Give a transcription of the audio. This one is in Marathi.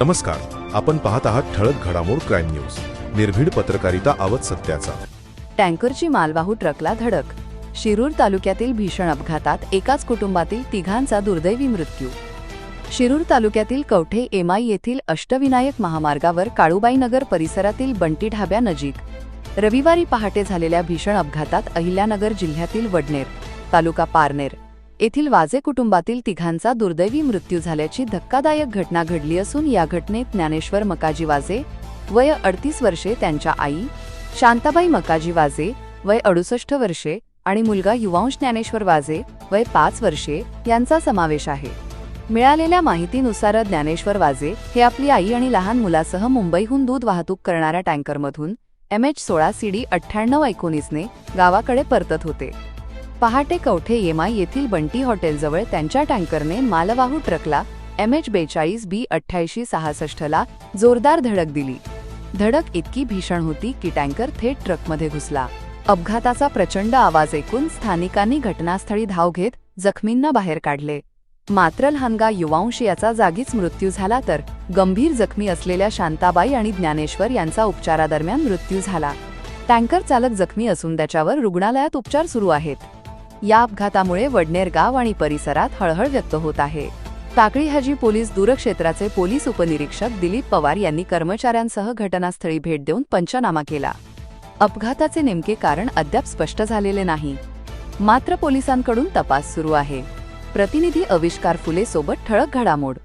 नमस्कार. आपण पाहत आहात ठळक घडामोड क्राईम न्यूज. निर्भीड पत्रकारिता आवत सत्याचा. टँकरची मालवाहू ट्रकला धडक. शिरूर तालुक्यातील भीषण अपघातात एकाच कुटुंबातील तिघांचा दुर्दैवी मृत्यू. शिरूर तालुक्यातील कवठे एमाई येथील अष्टविनायक महामार्गावर काळूबाईनगर परिसरातील बंटी ढाब्यानजीक रविवारी पहाटे झालेल्या भीषण अपघातात अहिल्यानगर जिल्ह्यातील वडनेर तालुका पारनेर. येथील वाजे कुटुंबातील तिघांचा दुर्दैवी मृत्यू झाल्याची धक्कादायक घटना घडली असून या घटनेत ज्ञानेश्वर मकाजी वाजे वय अडतीस वर्षे त्यांच्या आई शांताबाई मकाजी वाजे वय अडुसष्ट वर्षे आणि मुलगा युवांश ज्ञानेश्वर वाजे वय पाच वर्षे यांचा समावेश आहे. मिळालेल्या माहितीनुसार ज्ञानेश्वर वाजे हे आपली आई आणि लहान मुलासह मुंबईहून दूध वाहतूक करणाऱ्या टँकरमधून एम एच सोळा सी डी अठ्ठ्याण्णव एकोणीसने गावाकडे परतत होते. पहाटे कवठे येमा येथील बंटी हॉटेलजवळ त्यांच्या टँकरने मालवाहू ट्रकला एम एच बेचाळीस बी अठ्ठ्याऐंशी सहासष्टला जोरदार धडक दिली. धडक इतकी भीषण होती की टँकर थेट ट्रकमध्ये घुसला. अपघाताचा प्रचंड आवाज ऐकून स्थानिकांनी घटनास्थळी धाव घेत जखमींना बाहेर काढले. मात्र लहानगा युवांश याचा जागीच मृत्यू झाला तर गंभीर जखमी असलेल्या शांताबाई आणि ज्ञानेश्वर यांचा उपचारादरम्यान मृत्यू झाला. टँकर चालक जखमी असून त्याच्यावर रुग्णालयात उपचार सुरू आहेत. या अपघातामुळे वडनेर गाव आणि परिसरात हळहळ व्यक्त होत आहे. टाकळी हाजी पोलीस दूरक्षेत्राचे पोलीस उपनिरीक्षक दिलीप पवार यांनी कर्मचाऱ्यांसह घटनास्थळी भेट देऊन पंचनामा केला. अपघाताचे नेमके कारण अद्याप स्पष्ट झालेले नाही. मात्र पोलिसांकडून तपास सुरू आहे. प्रतिनिधी अविष्कार फुले सोबत ठळक घडामोड.